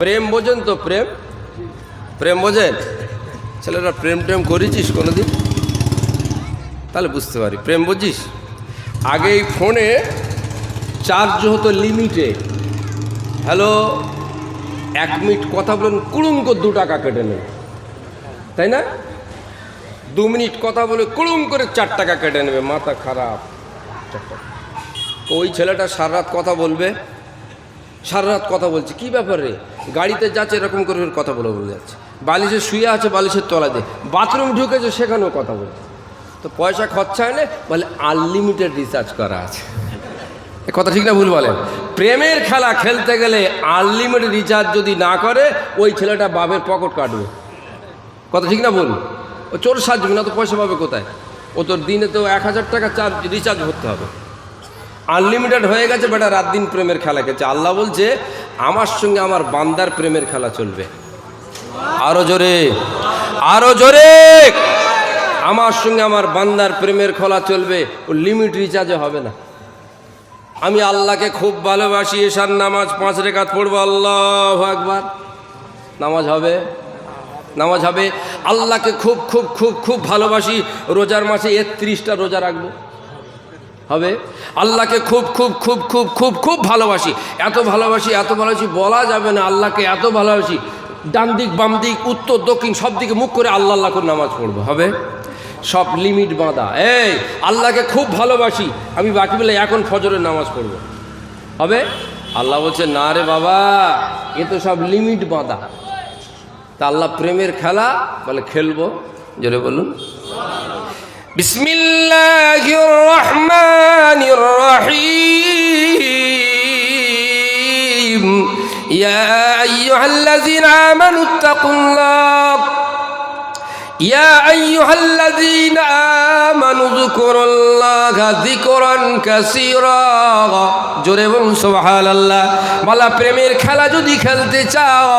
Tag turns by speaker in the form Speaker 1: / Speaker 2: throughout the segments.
Speaker 1: প্রেম বোঝেন তো প্রেম? প্রেম বোঝেন? ছেলেরা প্রেম টেম করেছিস কোনোদিন? তাহলে বুঝতে পারি, প্রেম বুঝিস? আগে এই ফোনে চার্জ হতো লিমিটে হ্যালো এক মিনিট কথা বলেন কুড়ুম করে দু টাকা কেটে নেবে তাই না? দু মিনিট কথা বলে কুড়ুম করে চার টাকা কেটে নেবে, মাথা খারাপ। ওই ছেলেটা সারা রাত কথা বলবে। সারা রাত কথা বলছে। কি ব্যাপারে গাড়িতে যাচ্ছে, এরকম করে কথা বলে বলে যাচ্ছে। বালিশে শুয়ে আছে, বালিশের তলা দিয়ে। বাথরুম ঢুকেছে, সেখানেও কথা বলছে। তো পয়সা খরচা না বলে আনলিমিটেড রিচার্জ করা আছে। কথা ঠিক না, ভুল বলেন। প্রেমের খেলা খেলতে গেলে আনলিমিটেড রিচার্জ যদি না করে, ওই ছেলেটা বাবের পকেট কাটবে। কথা ঠিক না, ভুল? ও চোর সাজবে না, তো পয়সা পাবে কোথায়? ও তোর দিনে তো এক হাজার টাকা চার্জ রিচার্জ করতে হবে। আনলিমিটেড হয়ে গেছে, বেটা রাত দিন প্রেমের খেলা খেলছে। আল্লাহ বলছে, আমার সঙ্গে আমার বান্দার প্রেমের খেলা চলবে। আরও জোরে আরও জোরে! আমার সঙ্গে আমার বান্দার প্রেমের খেলা চলবে, ও লিমিট রিচার্জে হবে না। আমি আল্লাহকে খুব ভালোবাসি এসার নামাজ পাঁচ রেখাত পড়ব, আল্লাহ একবার নামাজ হবে? নামাজ হবে। আল্লাহকে খুব খুব খুব খুব ভালোবাসি, রোজার মাসে একত্রিশটা রোজা রাখব। হবে? আল্লাহকে খুব খুব খুব খুব খুব খুব ভালোবাসি। এত ভালোবাসি এত ভালোবাসি, বলা যাবে না আল্লাহকে এত ভালোবাসি। ডান দিক, বাম দিক, উত্তর, দক্ষিণ, সব দিকে মুখ করে আল্লাহ আল্লাহ করে নামাজ পড়ব, হবে? সব লিমিট বাঁধা। এই, আল্লাহকে খুব ভালোবাসি। আমি বাকি বেলা এখন ফজরের নামাজ পড়ব, হবে? আল্লাহ বলছে, না রে বাবা, এ তো সব লিমিট বাঁধা। তা আল্লাহ প্রেমের খেলা, বলে খেলব। জোরে বলুন। بسم الله الرحمن الرحيم. يا أيها الذين آمنوا اتقوا الله ইয়া আইয়ুহাল্লাযীনা আমানু যিকুরুল্লাহা যিকরান কাসীরা। জোরে বলুন সুবহানাল্লাহ। বালা প্রেমের খেলা যদি খেলতে চাও,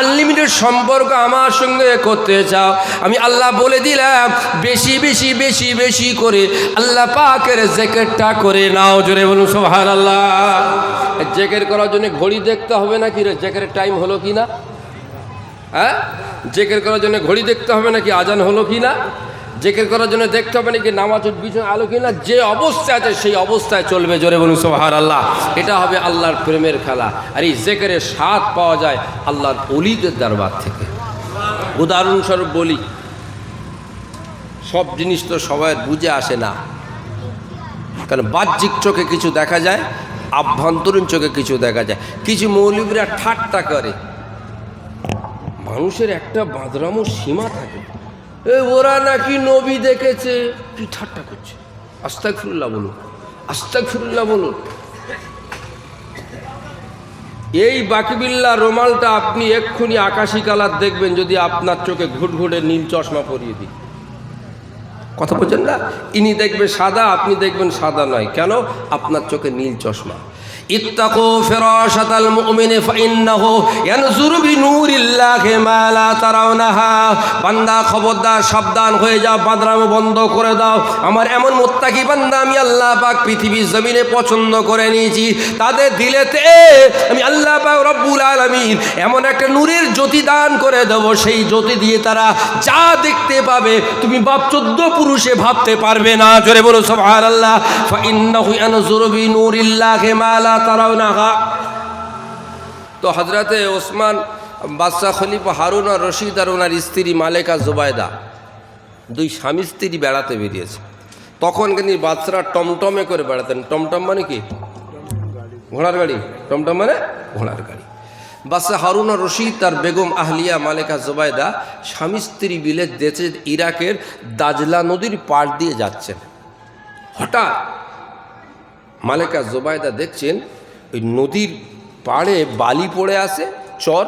Speaker 1: আনলিমিটেড সম্পর্ক আমার সঙ্গে করতে চাও, আমি আল্লাহ বলে দিলাম, বেশি বেশি বেশি বেশি করে আল্লাহ পাকের জ্যাকেটটা করে নাও, জোরে বলুন সুবহানাল্লাহ। জ্যাকেট করার জন্য ঘড়ি দেখতে হবে না কি জ্যাকেটের টাইম হলো কি না হ্যাঁ? জেকের করার জন্য ঘড়ি দেখতে হবে নাকি আজান হলো কি না জেকের করার জন্য দেখতে হবে নাকি নামাজের পিছনে আলো কি না যে অবস্থায় আছে সেই অবস্থায় চলবে জোরে বলুন সোহার আল্লাহ এটা হবে আল্লাহর প্রেমের খেলা। আর এই জেকের স্বাদ পাওয়া যায় আল্লাহর অলিদের দরবার থেকে। উদাহরণস্বরূপ বলি, সব জিনিস তো সবাই বুঝে আসে না। কারণ বাহ্যিক চোখে কিছু দেখা যায়, আভ্যন্তরীণ চোখে কিছু দেখা যায়। কিছু মৌলিকরা ঠাট্টা করে। মানুষের একটা বাঁদরামো সীমা থাকে। এ, ওরা নাকি নবী দেখেছে। কি ঠাট্টা করছে। আস্তাক বলুন। আস্তাক বলুন। এই বাকিবিল্লা রোমালটা আপনি এক্ষুনি আকাশি কালার দেখবেন, যদি আপনার চোখে ঘুটঘুটে নীল চশমা পরিয়ে দিই। কথা বলছেন না? ইনি দেখবে সাদা, আপনি দেখবেন সাদা নয়। কেন? আপনার চোখে নীল চশমা। ইত্তাকু ফিরাশাতাল মুমিনি ফাইন্নাহু ইয়ানজুরু বিনূরিল্লাহি মা লা তারাউনাহা। বান্দা, খবরদার, সাবধান হয়ে যাও, বাদরামো বন্ধ করে দাও। আমার এমন মুত্তাকি বান্দা আমি আল্লাহ পাক পৃথিবীর জমিনে পছন্দ করে নিয়েছি। তাদের দিলেতে আমি আল্লাহ পাক রব্বুল আলামিন এমন একটা নূরের জ্যোতি দান করে দেবো। সেই জ্যোতি দিয়ে তারা যা দেখতে পাবে, তুমি বাপ চোদ্দ পুরুষে ভাবতে পারবে না। জোরে বলো, সুবহানাল্লাহ। ফাইন্নাহু ইয়ানজুরু বিনূরিল্লাহি মা লা তারাউনাহা তো হজরতে ওসমান বাদশাহ খলিফা হারুন আর রশিদ আর ওনার স্ত্রী মালেকা জুবায়দা দুই স্বামী স্ত্রী বেড়াতে বেরিয়েছে। তখন কিন্তু বাদশারা টমটমে করে বেড়াতেন। টমটম মানে কি? ঘোড়ার গাড়ি। টমটম মানে ঘোড়ার গাড়ি। বাদশাহ হারুন আর রশিদ তার বেগম আহলিয়া মালেকা জুবায়দা স্বামী স্ত্রী বিলে দেশে ইরাকের দাজলা নদীর পাড় দিয়ে যাচ্ছেন। হঠাৎ মালেকা জোবায়দা দেখছেন, ওই নদীর পাড়ে বালি পড়ে আছে, চর,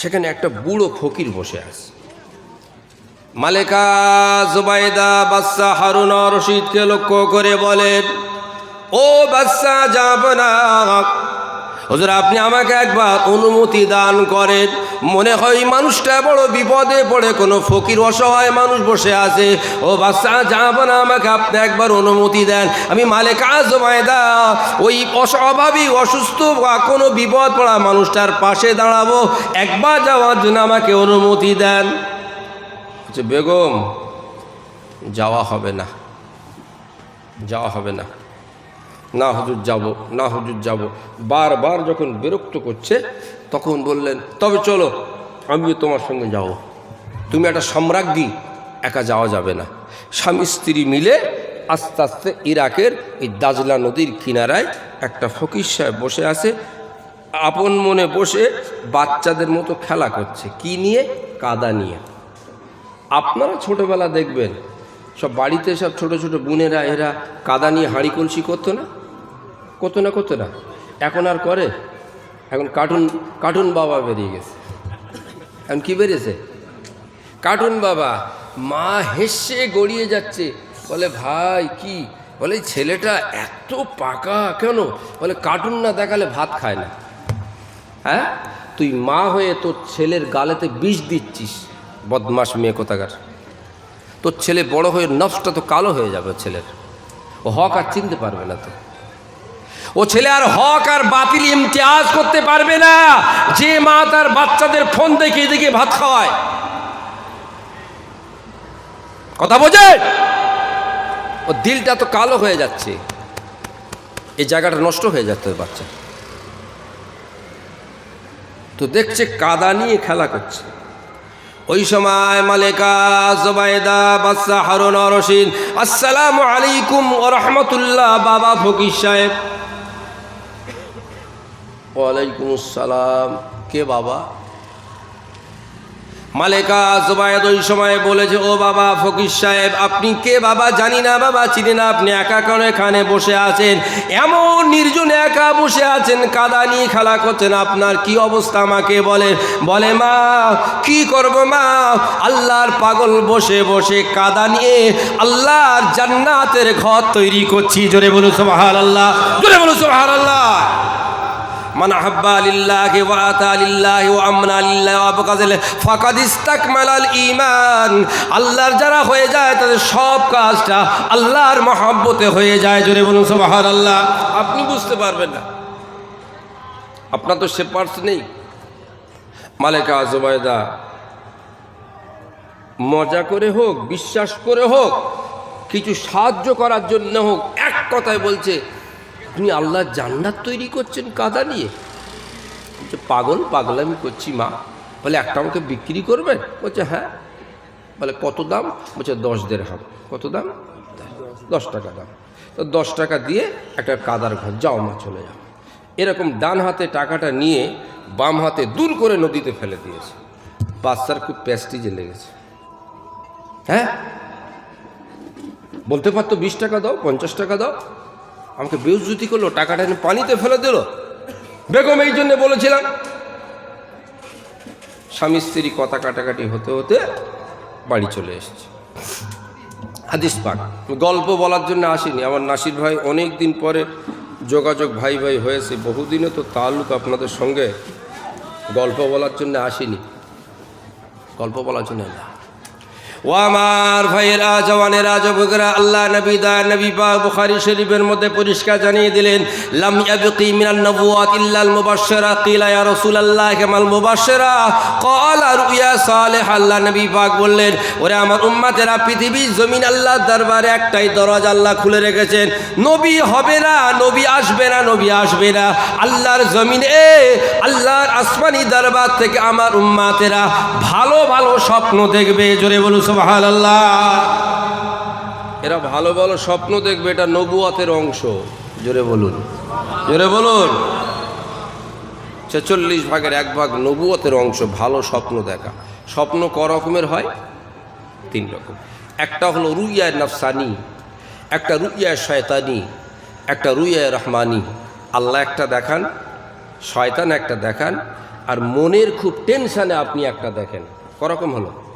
Speaker 1: সেখানে একটা বুড়ো ফকির বসে আছে। মালেকা জোবায়দা বাদশা হারুন রশিদকে লক্ষ্য করে বলেন, ও বাদশা যাব না। হুজুর, আপনি আমাকে একবার অনুমতি দান করেন। মনে হয় মানুষটা বড় বিপদে পড়ে, কোনো ফকির অসহায় মানুষ বসে আছে। ও বাচ্চা যাব না আমাকে আপনি একবার অনুমতি দেন। আমি মালিক আজমায়দা ওই অস্বাভাবিক অসুস্থ বা কোনো বিপদ পড়া মানুষটার পাশে দাঁড়াবো। একবার যাওয়ার জন্য আমাকে অনুমতি দেন। আচ্ছা বেগম, যাওয়া হবে না। যাওয়া হবে না। না হুজুর যাব, না হুজুর যাব। বারবার যখন বিরক্ত করছে, তখন বললেন, তবে চলো, আমিও তোমার সঙ্গে যাব। তুমি একটা সম্রাজ্ঞী, একা যাওয়া যাবে না। স্বামী স্ত্রী মিলে আস্তে আস্তে ইরাকের এই দাজলা নদীর কিনারায় একটা ফকির সাহেব বসে আছে। আপন মনে বসে বাচ্চাদের মতো খেলা করছে। কি নিয়ে? কাদা নিয়ে। আপনারা ছোটবেলা দেখবেন, সব বাড়িতে সব ছোট ছোট বোনেরা, এরা কাদা নিয়ে হাঁড়ি কলসি করতো না? করতো না করতো না, এখন আর করে। এখন কার্টুন কার্টুন বাবা বেরিয়ে গেছে। এখন কি বেরিয়েছে? কার্টুন বাবা, মা হেসে গড়িয়ে যাচ্ছে। বলে, ভাই, কি? বলে, ছেলেটা এত পাকা কেন? বলে কার্টুন না দেখালে ভাত খায় না। হ্যাঁ? তুই মা হয়ে তোর ছেলের গালেতে বিষ দিচ্ছিস বদমাস মেয়ে কোথাকার। তোর ছেলে বড় হয়ে নফসটা তো কালো হয়ে যাবে ছেলের। ও হক আর চিনতে পারবে না তো। ও ছেলে আর হক আর বাতিল ইমতিয়াজ করতে পারবে না। যে মা তার বাচ্চাদের ফোন দেখে দেখে ভাত খাওয়ায়। কথা বোঝে? ও দিলটা তো কালো হয়ে যাচ্ছে। এই জায়গাটা নষ্ট হয়ে যাচ্ছে বাচ্চা। তো দেখছে কাদা নিয়ে খেলা করছে। ওই সময় মালেকা জোবায়দা বাদশা হারুন রশিদ আসসালামু আলাইকুম ও রহমতুল্লাহ বাবা ফকির সাহেব। ওয়ালাইকুম আসসালাম কে বাবা? মালেকা জোবায়দ ওই সময় বলেছে, ও বাবা, ফকির সাহেব, আপনি কে বাবা? জানি না বাবা, চিনি না, আপনি একা কেন এখানে বসে আছেন। এমন নির্জন একা বসে আছেন কাদা নিয়ে খেলা করছেন, আপনার কি অবস্থা আমাকে বলেন? বলে, মা, কি করব মা? আল্লাহর পাগল বসে বসে কাদা নিয়ে আল্লাহর জান্নাতের ঘর তৈরি করছি। জোরে বলুন সোহার আল্লাহ জোরে বলুন সোহার আল্লাহ মান আহাব্বা আলিল্লাহ ওয়া আতা আলিল্লাহ ওয়া আমনা আলিল্লাহ আবকাজিল ফাকাদ ইস্তাকমালাল ঈমান। আল্লাহর যারা হয়ে যায়, তাদের সব কাজটা আল্লাহর মহব্বতে হয়ে যায়। জোরে বলুন, সুবহানাল্লাহ। আপনি বুঝতে পারবেন না। আপনার তো সে পার্স নেই। মালেকা আজুবায়দা মজা করে হোক, বিশ্বাস করে হোক, কিছু সাহায্য করার জন্য হোক, এক কথায় বলছে আপনি আল্লাহ জান্নাত তৈরি করছেন কাদা নিয়ে। বলছে, পাগল, পাগলামি করছি মা। বলে, একটা আমাকে বিক্রি করবেন? বলছে হ্যাঁ। বলে, কত দাম? বলছে, দশ দেড় হাম কত দাম? দশ টাকা দাম। তো দশ টাকা দিয়ে একটা কাদার ঘর, যাও মা, চলে যাও। এরকম ডান হাতে টাকাটা নিয়ে বাম হাতে দূর করে নদীতে ফেলে দিয়েছে। বাচ্চার খুব প্যাস্টিজে লেগেছে। হ্যাঁ? বলতে পারতো বিশ টাকা দাও, পঞ্চাশ টাকা দাও। আমাকে বেউজ্জুতি করল, টাকাটা এনে পানিতে ফেলে দিল। বেগম এই জন্য বলেছিলাম, স্বামী স্ত্রী কথা কাটাকাটি হতে হতে বাড়ি চলে এসেছে। হাদিস পাক গল্প বলার জন্য আসিনি। আমার নাসির ভাই অনেক দিন পরে যোগাযোগ ভাই ভাই হয়েছে, বহুদিনে তো তালুক আপনাদের সঙ্গে গল্প বলার জন্য আসিনি। গল্প বলার জন্য না। ও আমার ভাইয়েরা, জওয়ানেরা, যুবকেরা, আল্লাহ নবী, দা নবী পা বুখারী শরীফের মধ্যে পরিষ্কার জানিয়ে দিলেন, লাম ইয়াবকি মিনান নবুয়াত ইল্লাল মুবাশশিরা, কিলা ইয়া রাসূলুল্লাহ কামাল মুবাশশিরা, ক্বালা রুয়া সালেহ, আল্লাহ নবী পাক বললেন, ওরে আমার উম্মতেরা পৃথিবী জমিন আল্লাহর দরবারে একটাই দরজা আল্লাহ খুলে রেখেছেন, নবী হবে না, নবী আসবে না, নবী আসবে না, আল্লাহর জমিনে, আল্লাহর আসমানি দরবার থেকে আমার উম্মাতেরা ভালো ভালো স্বপ্ন দেখবে, জোরে বলুন এরা ভালো ভালো স্বপ্ন দেখবে, এটা নবুয়াতের অংশ। জোরে বলুন। জোরে বলুন। ছেচল্লিশ ভাগের এক ভাগ নবুয়তের অংশ ভালো স্বপ্ন দেখা। স্বপ্ন ক রকমের হয়? তিন রকম। একটা হলো রুইয়ায় নফসানি, একটা রুইয়ায় শয়তানি, একটা রুইয়ায় রহমানি। আল্লাহ একটা দেখান, শয়তান একটা দেখান, আর মনের খুব টেনশানে আপনি একটা দেখেন। করকম হলো?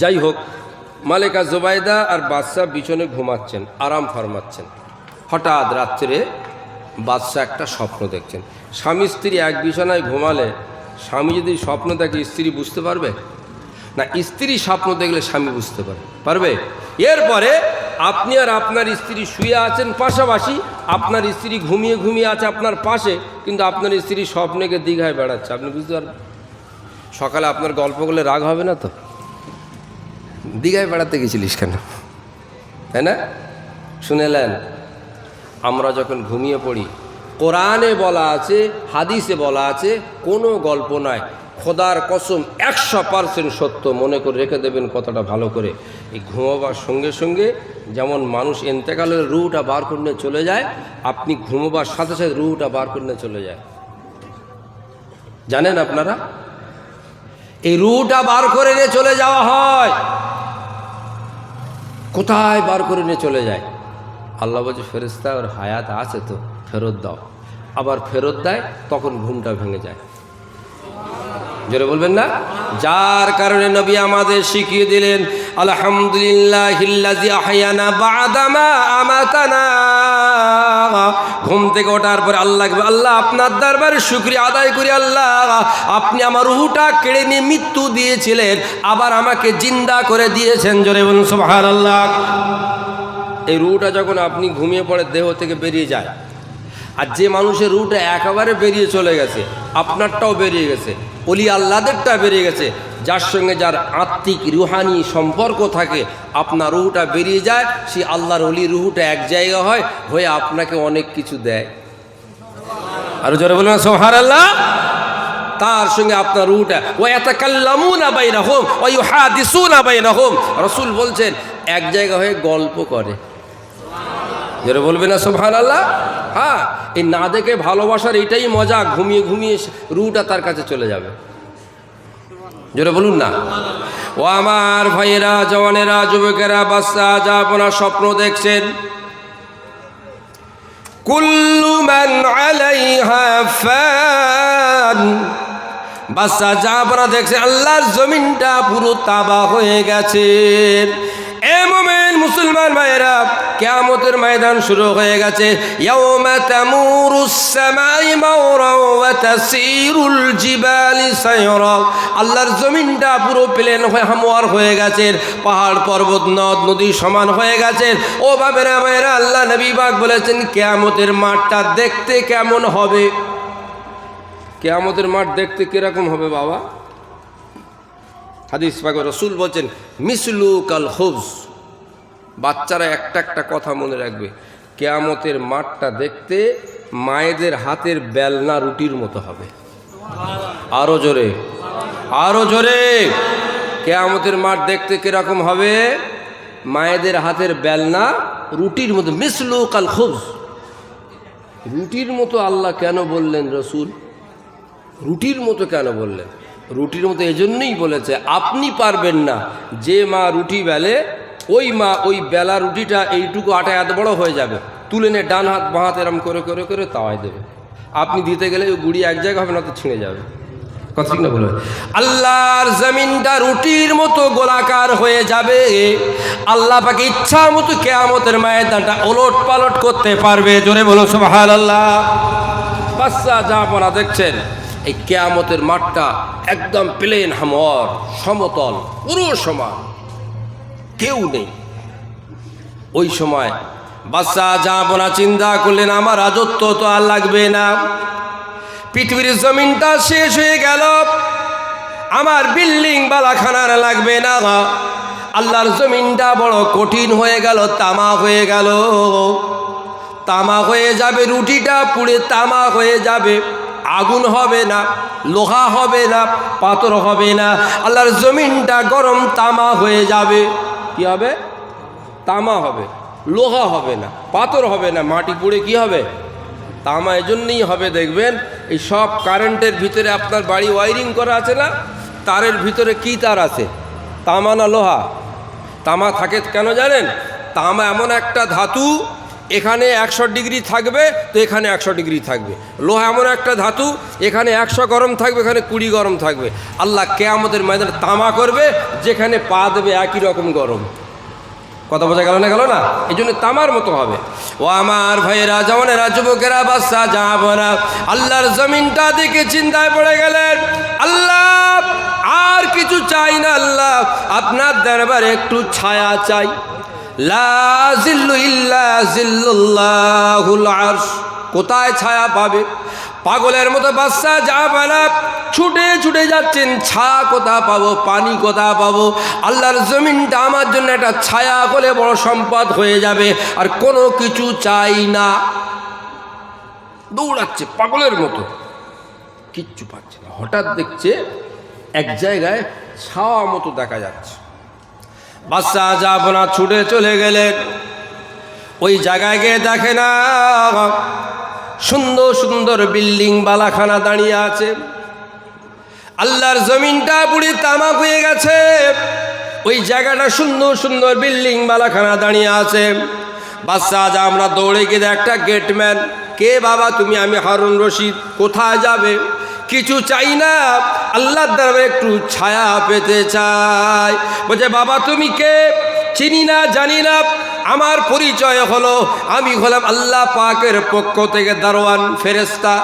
Speaker 1: যাই হোক, মালেকা জোবায়দা আর বাদশাহ বিছনে ঘুমাচ্ছেন, আরাম ফরমাচ্ছেন। হঠাৎ রাত্রে বাদশাহ একটা স্বপ্ন দেখছেন। স্বামী স্ত্রী এক বিছানায় ঘুমালে স্বামী যদি স্বপ্ন দেখে, স্ত্রী বুঝতে পারবে? না, স্ত্রী স্বপ্ন দেখলে স্বামী বুঝতে পারে। পারবে? এরপরে আপনি আর আপনার স্ত্রী শুয়ে আছেন পাশাপাশি, আপনার স্ত্রী ঘুমিয়ে ঘুমিয়ে আছে আপনার পাশে, কিন্তু আপনার স্ত্রী স্বপ্নেকে দীঘায় বেড়াচ্ছে। আপনি বুঝতে পারবেন? সকালে আপনার গল্প করলে রাগ হবে না তো? দীঘায় বেড়াতে গেছিলিস কেন? তাই না? শুনেলেন আমরা যখন ঘুমিয়ে পড়ি, কোরআনে বলা আছে, হাদিসে বলা আছে, কোনো গল্প নয়। খোদার কসম একশো পার্সেন্ট সত্য মনে করে রেখে দেবেন কথাটা ভালো করে। এই ঘুমোবার সঙ্গে সঙ্গে যেমন মানুষ এন্তেকালের রুটা বার করে চলে যায়, আপনি ঘুমোবার সাথে সাথে রুটা বার করে চলে যায়। জানেন আপনারা? এই রুটা বার করে নিয়ে চলে যাওয়া হয়। কোথায় বার করে নিয়ে চলে যায়? আল্লাহ বলছে ফেরেস্তা ওর হায়াত আছে তো, ফেরত দাও। আবার ফেরত দেয়, তখন ঘুমটা ভেঙে যায়। জোরে বলবেন না? যার কারণে নবী আমাদের শিখিয়ে দিলেন আলহামদুলিল্লাহ হিল্লাজি আহায়ানা বাদামা আমাতানা। ঘুম থেকে ওঠার পরে আল্লাহ আল্লাহ, আপনার দরবারে শুক্রিয়া আদায় করি আল্লাহ। আপনি আমার রুহুটা কেড়ে নিয়ে মৃত্যু দিয়েছিলেন, আবার আমাকে জিন্দা করে দিয়েছেন। জোরে বলুন সোহার আল্লাহ এই রুটা যখন আপনি ঘুমিয়ে পড়ে, দেহ থেকে বেরিয়ে যায়। আর যে মানুষের রুটা একেবারে বেরিয়ে চলে গেছে, আপনারটাও বেরিয়ে গেছে অলি আল্লাদেরটা বেরিয়ে গেছে, যার সঙ্গে যার আত্মিক রুহানি সম্পর্ক থাকে, আপনার রুহুটা বেরিয়ে যায় সেই আল্লাহর অলি রুহুটা এক জায়গা হয়, হয়ে আপনাকে অনেক কিছু দেয়। আর জোরে বলুন সোহার আল্লাহ তার সঙ্গে আপনার রুটা ও এত কাল্লামুনা বাই রহম ওই হাদিসুনা বাই রহম রসুল বলছেন, এক জায়গা হয়ে গল্প করে। যেটা বলবে না সোভান আল্লাহ হ্যাঁ এই না দেখে ভালোবাসার এইটাই মজা, ঘুমিয়ে ঘুমিয়ে রুটা তার কাছে চলে যাবে। জোরে বলুন না। ও আমার ভাইয়েরা, জওয়ানেরা, যুবকেরা, বাচ্চা, যা আপনার স্বপ্ন দেখছেন। কুল্লু মান আলাইহা ফান। বাচ্চা, যা আপনারা দেখছেন, আল্লাহর জমিনটা পুরো তাবা হয়ে গেছে। এ মুসলমান ভাইয়েরা, কেয়ামতের ময়দান শুরু হয়ে গেছে। আল্লাহর জমিনটা পুরো প্লেন হয়ে হামওয়ার হয়ে গেছে। পাহাড়, পর্বত, নদ, নদী সমান হয়ে গেছে। ও বাবেরা ভাইয়েরা, আল্লাহ নবী পাক বলেছেন, কেয়ামতের মাঠটা দেখতে কেমন হবে? কেয়ামতের মাঠ দেখতে কীরকম হবে বাবা? হাদিস পাক রসুল বলছেন মিসলু কাল খুবস বাচ্চারা একটা একটা কথা মনে রাখবে। কেয়ামতের মাঠটা দেখতে মায়েদের হাতের বেলনা রুটির মতো হবে। আরও জোরে আরও জোরে। কেয়ামতের মাঠ দেখতে কীরকম হবে? মায়েদের হাতের বেলনা রুটির মতো মিসলু কাল খুব রুটির মতো আল্লাহ কেন বললেন রসুল? রুটির মতো কেন বললেন? রুটির মতো এজন্যই বলেছে, আপনি পারবেন না। যে মা রুটি বেলে ওই মা, ওই বেলা রুটিটা এইটুকু আটা এত বড় হয়ে যাবে। তুলে নিয়ে ডান হাত, বাঁ হাত এরম করে করে করে তাওয়াই দেবে। আপনি দিতে গেলে ওই গুড়ি এক জায়গা হবে না তো ছিঁড়ে যাবে। কথা ঠিক না বলবে আল্লাহর জমিনটা রুটির মতো গোলাকার হয়ে যাবে। আল্লাহ পাকে ইচ্ছা মতো কেয়ামতের মায়ের ময়দানটা ওলট পালট করতে পারবে। জোরে বলো সুবহান আল্লাহ বাচ্চা আপনারা দেখছেন, এই কেয়ামতের মাঠটা একদম প্লেন হামর, সমতল, পুরো সমান। কেউ নেই। ওই সময় বাচ্চা যা বোনা চিন্তা করলেন, আমার রাজত্ব তো আর লাগবে না। পৃথিবীর জমিনটা শেষ হয়ে গেল। আমার বিল্ডিং, বালাখানার লাগবে না। আল্লাহর জমিনটা বড় কঠিন হয়ে গেল, তামা হয়ে গেল। তামা হয়ে যাবে, রুটিটা পুড়ে তামা হয়ে যাবে। আগুন হবে না, লোহা হবে না, পাথর হবে না। আল্লাহর জমিনটা গরম তামা হয়ে যাবে। কি হবে? তামা হবে। লোহা হবে না, পাথর হবে না, মাটি পুড়ে কি হবে? তামা এজন্যই হবে, দেখবেন, এই সব কারেন্টের ভিতরে আপনার বাড়ি ওয়ারিং করা আছে না? তারের ভিতরে কি তার আছে? তামা না লোহা? তামা থাকে কেন জানেন? তামা এমন একটা ধাতু এখানে একশো ডিগ্রি থাকবে, তো এখানে একশো ডিগ্রি থাকবে। লোহা এমন একটা ধাতু, এখানে একশো গরম থাকবে, এখানে কুড়ি গরম থাকবে। আল্লাহ কেয়ামতের ময়দানে তামা করবে, যেখানে পা দেবে একই রকম গরম। কথা বোঝা গেল না গেল না? এই জন্য তামার মতো হবে। ও আমার ভাইয়েরা, জওয়ানেরা, যুবকেরা, বাচ্চা যাব না আল্লাহর জমিনটা দেখে চিন্তায় পড়ে গেলেন। আল্লাহ, আর কিছু চাই না আল্লাহ। আপনার দরবারে একটু ছায়া চাই। কোথায় ছায়া পাবে? পাগলের মতো বাচ্চা যা বানা, ছুটে ছুটে যাচ্ছেন, ছা কোথা পাবো, পানি কোথা পাবো? আল্লাহর জমিনটা আমার জন্য একটা ছায়া করে বড় সম্পদ হয়ে যাবে, আর কোনো কিছু চাই না। দৌড়াচ্ছে পাগলের মতো। কিচ্ছু পাচ্ছে না। হঠাৎ দেখছে এক জায়গায় ছাওয়া মতো দেখা যাচ্ছে। যাব না ছুটে চলে গেলেন। ওই জায়গায় গিয়ে দেখে না, সুন্দর সুন্দর বিল্ডিং বালাখানা দাঁড়িয়ে আছে। আল্লাহর জমিনটা পুরি তামাক হয়ে গেছে। ওই জায়গাটা সুন্দর সুন্দর বিল্ডিং বালাখানা দাঁড়িয়ে আছে। বাচ্চা আজ আমরা দৌড়ে গিয়ে একটা গেটম্যান, কে বাবা তুমি? আমি হারুন রশিদ, কোথায় যাবে? কিছু চাই না। আল্লাহর দ্বারা একটু ছায়া পেতে চাই। বলছে, বাবা, তুমি কে? চিনি না, জানি না। আমার পরিচয় হলো, আমি হলাম আল্লাহ পাকের পক্ষ থেকে দারোয়ান ফেরেস্তা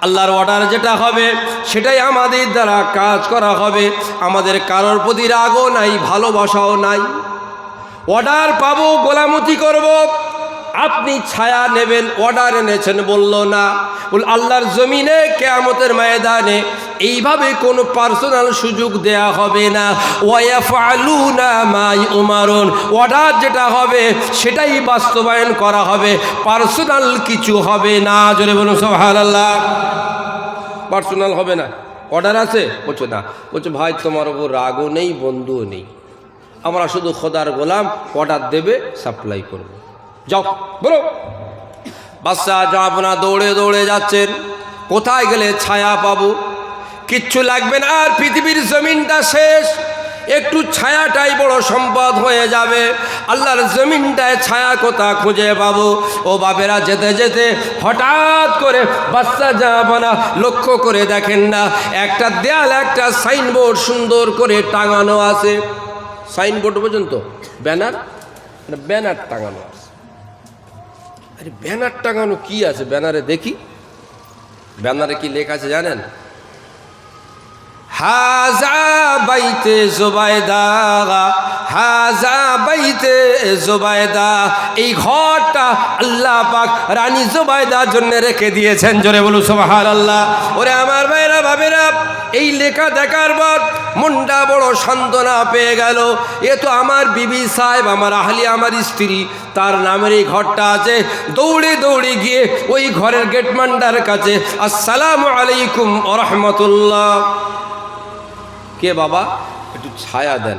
Speaker 1: আল্লাহর অর্ডার যেটা হবে, সেটাই আমাদের দ্বারা কাজ করা হবে। আমাদের কারোর প্রতি রাগও নাই, ভালোবাসাও নাই। অর্ডার পাবো, গোলামতি করব। আপনি ছায়া নেবেন অর্ডার এনেছেন, বলল না। বল, আল্লাহর জমিনে কেয়ামতের ময়দানে এইভাবে কোনো পার্সোনাল সুযোগ দেয়া হবে না। ওয়াফালু না মাই উমারুন অর্ডার যেটা হবে, সেটাই বাস্তবায়ন করা হবে। পার্সোনাল কিছু হবে না। জোরে বলুন সোহার আল্লাহ পার্সোনাল হবে না। অর্ডার আছে? বলছো, না। বলছো, ভাই, তোমার ওপর রাগও নেই, বন্ধুও নেই। আমরা শুধু খোদার গোলাম অর্ডার দেবে সাপ্লাই করব। যাও, বলো। বাচ্চা যাব না দৌড়ে দৌড়ে যাচ্ছেন। কোথায় গেলে ছায়া পাবো? কিচ্ছু লাগবে না আর পৃথিবীর জমিনটা শেষ। একটু ছায়াটাই বড় সম্পদ হয়ে যাবে। আল্লাহর জমিনটায় ছায়া কোথা খুঁজে পাবো? ও বাবেরা যেতে যেতে হঠাৎ করে বাচ্চা যাব না লক্ষ্য করে দেখেন না, একটা দেয়াল, একটা সাইনবোর্ড সুন্দর করে টাঙানো আছে। সাইনবোর্ড পর্যন্ত? ব্যানার? ব্যানার টাঙানো। আরে ব্যানার টাঙানো কি আছে? ব্যানারে দেখি। ব্যানারে কি লেখা আছে জানেন? হাজা বাইতে জোবায়দা হাজা বাইতে জোবায়দা এই ঘরটা আল্লাহ পাক রানী জোবায়দার জন্য রেখে দিয়েছেন। জোরে বলু সোহার আল্লাহ ওরে আমার ভাবেরা এই লেখা দেখার পর মনটা বড় সান্ত্বনা পেয়ে গেল। এ তো আমার বিবি সাহেব, আমার আহলি আমার স্ত্রী। তার নামের এই ঘরটা আছে। দৌড়ে দৌড়ে গিয়ে ওই ঘরের গেটমান্ডার কাছে, আসসালামু আলাইকুম রহমতুল্লাহ। কে বাবা? একটু ছায়া দেন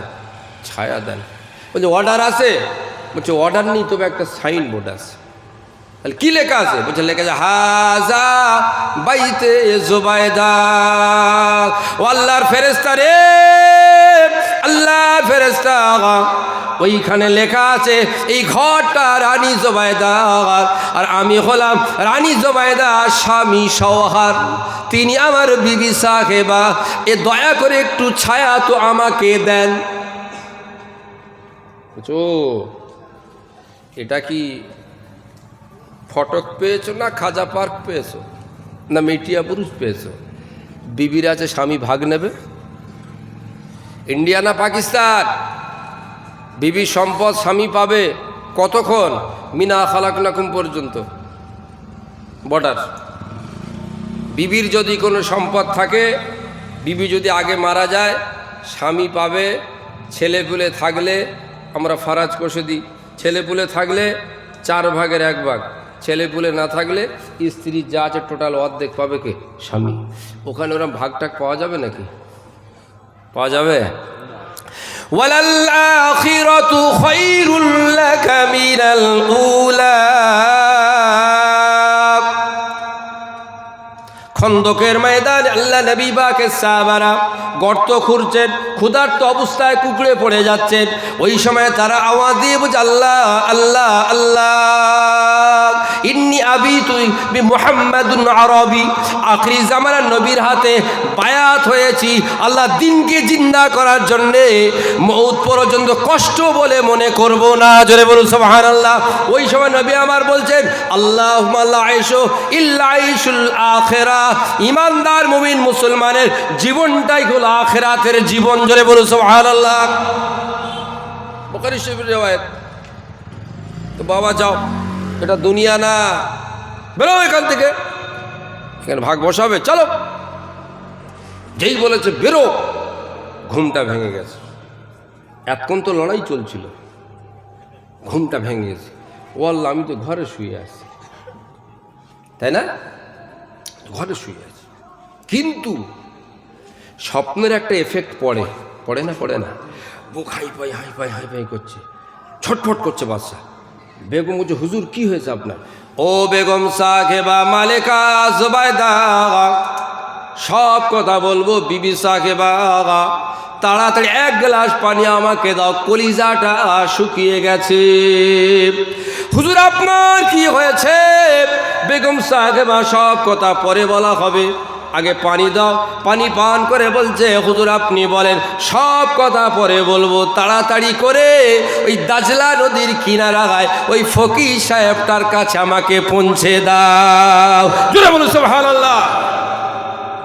Speaker 1: ছায়া দেন। বলছে অর্ডার আছে? বলছে অর্ডার নেই, তবে একটা সাইন বোর্ড আছে। তাহলে কি লেখা আছে? বলছে, লেখা আছে, হাজা বাইতে জোবায়দা ও আল্লাহর ফেরেস্তা রে আল্লাহ ফেরেস্তা ওইখানে লেখা আছে, এই ঘরটা রানী জোবায়দা আর আমি হলাম রানী জোবায়দা স্বামী সৌহার তিনি আমার বিবি সাহেবা, এ দয়া করে একটু ছায়া তো আমাকে দেন। এটা কি ফটক পেয়েছ না খাজা পার্ক পেয়েছ? না মেটিয়া পুরুষ পেয়েছ? বিবির আছে, স্বামী ভাগ নেবে? ইন্ডিয়া না পাকিস্তান? বিবি সম্পদ স্বামী পাবে কতক্ষণ? মিনা খালাকুম পর্যন্ত। বর্ডার। বিবির যদি কোনো সম্পদ থাকে, বিবি যদি আগে মারা যায়, স্বামী পাবে, ছেলেপুলে থাকলে আমরা ফারাজ কষে দিই। ছেলেপুলে থাকলে চার ভাগের এক ভাগ। ছেলেপুলে না থাকলে স্ত্রী যা আছে টোটাল অর্ধেক পাবে কে? স্বামী। ওখানে ওরা ভাগটাক পাওয়া যাবে নাকি? পাওয়া যাবে? খন্দকের ময়দান আল্লাহ নবী বাকে সাহাবারা গর্ত খুঁড়ছেন, ক্ষুধার্ত অবস্থায় কুকড়ে পড়ে যাচ্ছেন। ওই সময় তারা আওয়াজ দিয়ে বুঝে আল্লাহ আল্লাহ আল্লাহ। ইন্নি আবি তুই বি মুহাম্মাদুন আরবি। আখরি জামানার নবীর হাতে বায়াত হয়েছি, আল্লাহ দিনকে জিন্দা করার জন্যে মৌত পর্যন্ত কষ্ট বলে মনে করব না। জোরে বলুন সুবহান আল্লাহ ওই সময় নবী আমার বলছেন আল্লাহ আইসো ইল্লাইশুল আখেরা। ইমানদার মুমিন মুসলমানের জীবনটাই হলো আখেরাতের জীবন। জোরে বলুন সুবহান আল্লাহ তো বাবা যাও। এটা দুনিয়া না। বেরো এখান থেকে। এখানে ভাগ বসাবে, চলো। যেই বলেছে বেরো, ঘুমটা ভেঙে গেছে। এতক্ষণ তো লড়াই চলছিল। ঘুমটা ভেঙে গেছে। ও আল্লাহ, আমি তো ঘরে শুয়ে আছি। তাই না? ঘরে শুয়ে আছি। কিন্তু স্বপ্নের একটা এফেক্ট পড়ে। পড়ে না পড়ে না? বুক হাই পাই হাই পাই হাই পাই করছে। ছটফট করছে বাচ্চা বেগম বলছে, হুজুর, কি হয়েছে আপনার? ও বেগম সাহেবা, মালেকা জোবায়দা সব কথা বলব, বিবি সাহেবা, তাড়াতাড়ি এক গ্লাস পানি আমাকে দাও, কলিজাটা শুকিয়ে গেছে। হুজুর, আপনার কি হয়েছে? বেগম সাহেবা, সব কথা পরে বলা হবে। আগে পানি দাও পানি পান করে বলছে হুজুর আপনি বলেন সব কথা পরে বলব তাড়াতাড়ি করে ওই দাজলা নদীর কিনারায় ওই ফকির সাহেবটার কাছে আমাকে পৌঁছে দাও। জোরে বলুন সুবহানাল্লাহ।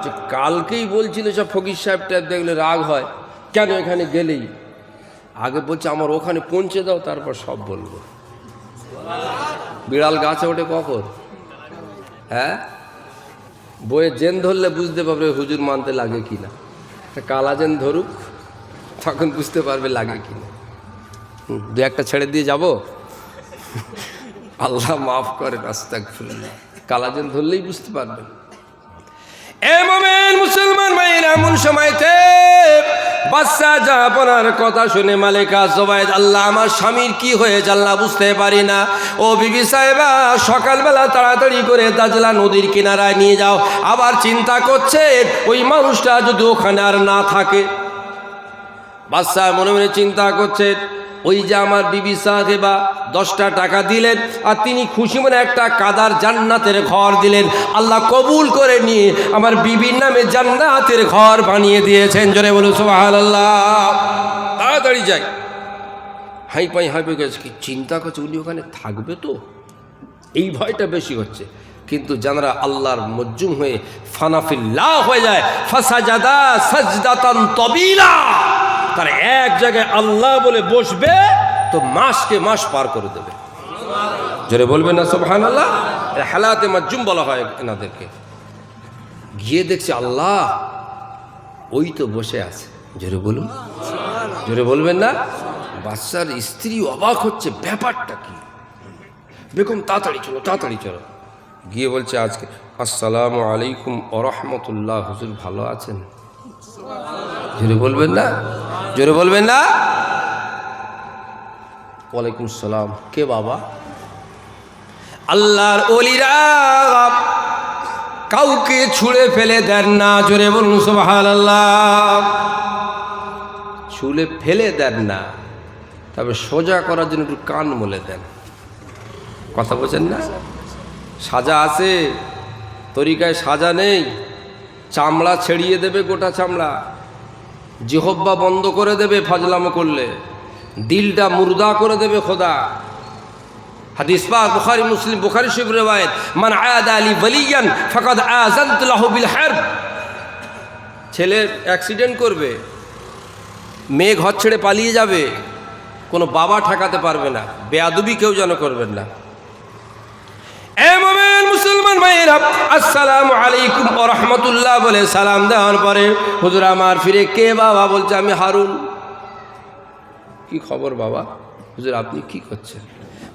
Speaker 1: যে কালকেই বলছিল সব ফকির সাহেবটা দেখলে রাগ হয় কেন এখানে গেলেই? আগে বলছে আমার ওখানে পৌঁছে দাও তারপর সব বলব। বিড়াল গাছে ওঠে কখন? হ্যাঁ? বইয়ে জেন ধরলে বুঝতে পারবে হুজুর মানতে লাগে কি না কালা জেন ধরুক, তখন বুঝতে পারবে লাগে কি না দু একটা ছেড়ে দিয়ে যাব। আল্লাহ মাফ করেন আস্তাক কালা জেন ধরলেই বুঝতে পারবেন। এ মোমেন মুসলমান ভাইয়ের, এমন সময়তে বাচ্চা জাহাপনার কথা শুনে মালিকা জোবায়দ আল্লাহ, আমার স্বামীর কি হয়েছে? আল্লাহ, বুঝতে পারি না। ও বিবি সাহেবা, সকালবেলা তাড়াতাড়ি করে দাজলা নদীর কিনারায় নিয়ে যাও। আবার চিন্তা করছে, ওই মানুষটা যদি ওখানে আর না থাকে। বাচ্চা মনে মনে চিন্তা করছেন ওই যে আমার বিবি সাহেবা দশটা টাকা দিলেন আর তিনি খুশি মনে একটা কাদার জান্নাতের ঘর দিলেন। আল্লাহ কবুল করে নিয়ে আমার বিবির নামে জান্নাতের ঘর বানিয়ে দিয়েছেন। জোরে বলুন সোহাল আল্লাহ তাড়াতাড়ি যাই। হাই পাই হাই পাই গেছে কি চিন্তা করছে? উনি ওখানে থাকবে তো? এই ভয়টা বেশি হচ্ছে। কিন্তু যারা আল্লাহর মজ্জুম হয়ে ফানাফিল্লাহ হয়ে যায়, ফাসাজাদা সাজদাতান তবিলা। তারা এক জায়গায় আল্লাহ বলে বসবে, তো মাসকে মাস পার করে দেবে। জোরে বলবেন না সোহান আল্লাহ হেলাতে মজ্জুম বলা হয় এনাদেরকে। গিয়ে দেখছে আল্লাহ, ওই তো বসে আছে। জোরে বলুন। জোরে বলবেন না? বাচ্চার স্ত্রী অবাক হচ্ছে, ব্যাপারটা কি? বেগম, তাড়াতাড়ি চলো তাড়াতাড়ি চলো। গিয়ে বলছে আজকে, আসসালামু আলাইকুম ওরহমতুল্লাহ হুজুর ভালো আছেন? জোরে বলবেন না? জোরে বলবেন না? ওয়ালাইকুম সালাম কে বাবা? আল্লাহর অলিরা কাউকে ছুঁড়ে ফেলে দেন না জোরে বলুন সুবহান আল্লাহ ছুঁড়ে ফেলে দেন না তবে সোজা করার জন্য একটু কান মলে দেন। কথা বলছেন না? সাজা আছে তরিকায় সাজা নেই চামড়া ছেড়িয়ে দেবে গোটা চামড়া। জিহব্বা বন্ধ করে দেবে, ফাজলামো করলে। দিলটা মুর্দা করে দেবে খোদা। হাদিস পাক, বুখারী, মুসলিম, বুখারী শরীফ রওয়ায়াত, মান আয়াদা আলী ওয়ালিয়ান ফাকাদ আযানতু লাহু বিল হারব। ছেলে অ্যাক্সিডেন্ট করবে, মেয়ে ঘর ছেড়ে পালিয়ে যাবে, কোনো বাবা ঠেকাতে পারবে না, বেয়াদুবি কেউ যেন করবেন না। মুসলমান ভাইয়েরা, আসসালামু আলাইকুম ও রহমতুল্লাহ বলে সালাম দেওয়ার পরে হুজুর আমার ফিরে কে বাবা বলছে, আমি হারুন। কি খবর বাবা? হুজুর, আপনি কি করছেন?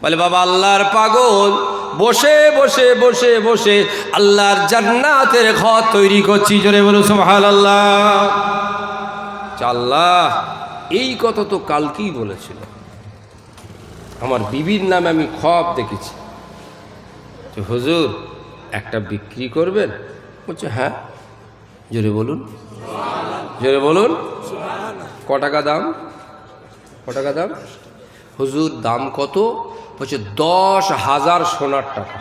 Speaker 1: বলে, বাবা, আল্লাহর পাগল। বসে বসে বসে বসে আল্লাহর জান্নাতের ঘর তৈরি করছি, জোরে বলো সুবহান আল্লাহ আল্লাহ, এই কথা তো কালকেই বলেছিল। আমার বিবির নামে আমি খব দেখেছি। যে হুজুর, একটা বিক্রি করবেন? বলছে হ্যাঁ। জোরে বলুন। জোরে বলুন। ক টাকা দাম? ক টাকা দাম? হুজুর, দাম কত? বলছে, দশ হাজার সোনার টাকা।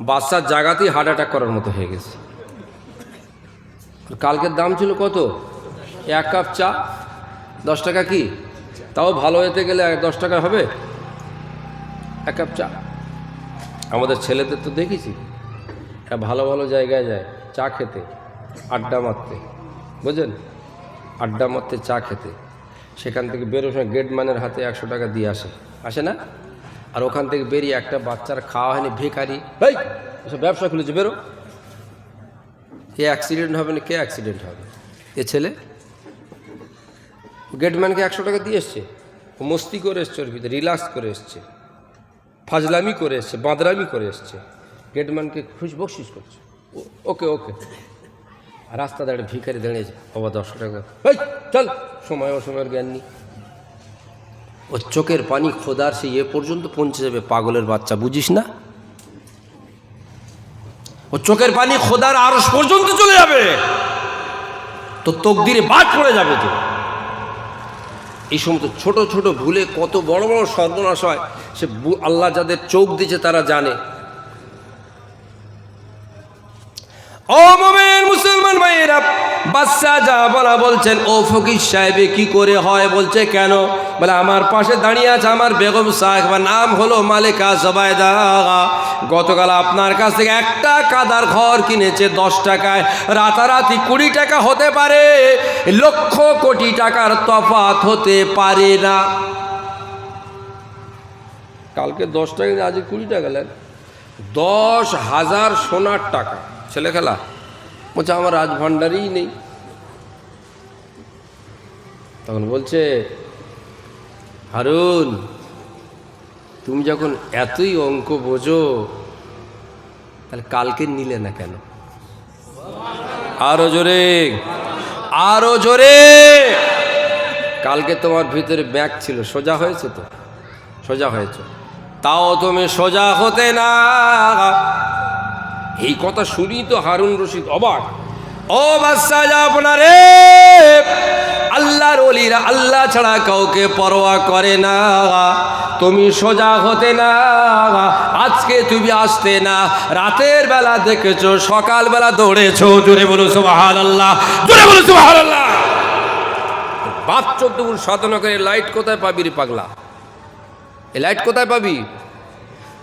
Speaker 1: বাচ্চার জায়গাতেই হার্ট অ্যাটাক করার মতো হয়ে গেছে। কালকের দাম ছিল কত? এক কাপ চা। দশ টাকা কি? তাও ভালো হতে গেলে দশ টাকা হবে। এক কাপ চা। আমাদের ছেলেদের তো দেখেছি। ভালো ভালো জায়গায় যায়, চা খেতে, আড্ডা মারতে। বুঝলেন? আড্ডা মারতে, চা খেতে। সেখান থেকে বেরোর সময় গেটম্যানের হাতে একশো টাকা দিয়ে আসে। আসে না? আর ওখান থেকে বেরিয়ে একটা বাচ্চার খাওয়া হয়নি, ভিখারি। এই এসব ব্যবসা খুলেছে, বেরো। কে অ্যাক্সিডেন্ট হবে না, কে অ্যাক্সিডেন্ট হবে? এ ছেলে? গেটম্যানকে একশো টাকা দিয়ে এসছে। মস্তি করে এসছে ওর ভিতরে রিল্যাক্স করে এসছে। ফাজলামি করে এসছে, বাঁদরামি করে এসছে। গেটম্যানকে খুশ বকশিস করছে। ওকে ওকে। রাস্তা দাঁড়িয়ে ভিখারি দাঁড়িয়েছে বাবা দশশো টাকা। চল। সময় অসময়ের জ্ঞান নেই। ও চোখের পানি খোদার সে এ পর্যন্ত পৌঁছে যাবে, পাগলের বাচ্চা, বুঝিস না? ও চোখের পানি খোদার আরস পর্যন্ত চলে যাবে। তো তকদিরে বাদ পড়ে যাবে তো। এই সমস্ত ছোট ছোট ভুলে কত বড় বড় সর্বনাশ হয়, সে আল্লাহ যাদের চোখ দিয়েছে তারা জানে। ও মোমেন মুসলমান ভাইয়েরা বাচ্চা যা বলা বলছেন, ও ফকির সাহেবে কি করে হয় বলছে কেন? বলে, আমার পাশে দাঁড়িয়ে আছে আমার বেগম সাহেব নাম হলো মালিকা জবায়দা। গতকাল আপনার কাছ থেকে একটা কাদার ঘর কিনেছে দশ টাকায়, রাতারাতি কুড়ি টাকা হতে পারে, লক্ষ কোটি টাকার তফাত হতে পারে না। কালকে দশ টাকা দিয়ে আজ কুড়ি টাকা নেন দশ হাজার সোনার টাকা। ছেলে খেলা? বলছে, আমার রাজ ভাণ্ডারই নেই। তখন বলছে, হারুন, তুমি যখন এতই অঙ্ক বোঝো, তাহলে কালকে নিলে না কেন? আরও জোরে আরও জোরে! কালকে তোমার ভিতরে ব্যাগ ছিল, সোজা হয়েছে তো? সোজা হয়েছে। তাও তুমি সোজা হতে না। এই কথা শুনি তো হারুন রশিদ অবাক। ও যা আপনারে আল্লাহর অলিরা আল্লাহ ছাড়া কাউকে পরোয়া করে না। তুমি সোজা হতে না আজকে তুমি আসতে না। রাতের বেলা দেখেছ সকালবেলা দৌড়েছো। জোরে বলো সুবাহান আল্লাহ জোরে বলো সুবাহান আল্লাহ বাপ চোদ্দ সাধনা করে লাইট কোথায় পাবি রে পাগলা? এই লাইট কোথায় পাবি?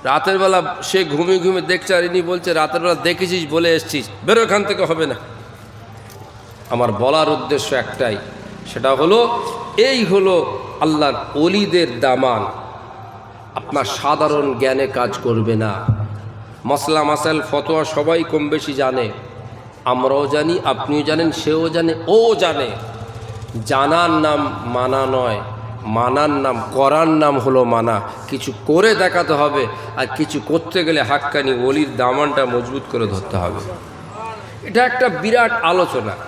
Speaker 1: রাতের বেলা সে ঘুমিয়ে ঘুমিয়ে দেখছে আর ইনি বলছে, রাতের বেলা দেখেছিস বলে এসছিস, বেরো এখান থেকে হবে না। আমার বলার উদ্দেশ্য একটাই, সেটা হলো, এই হলো আল্লাহর অলিদের দামান। আপনার সাধারণ জ্ঞানে কাজ করবে না। মশলা মাসাল ফতোয়া সবাই কম বেশি জানে। আমরাও জানি, আপনিও জানেন, সেও জানে, ও জানে। জানার নাম মানা নয়। মানার নাম, করার নাম হলো মানা। কিছু করে দেখাতে হবে আর কিছু করতে গেলে হাক্কানি অলির দামানটা মজবুত করে ধরতে হবে। এটা একটা বিরাট আলোচনা।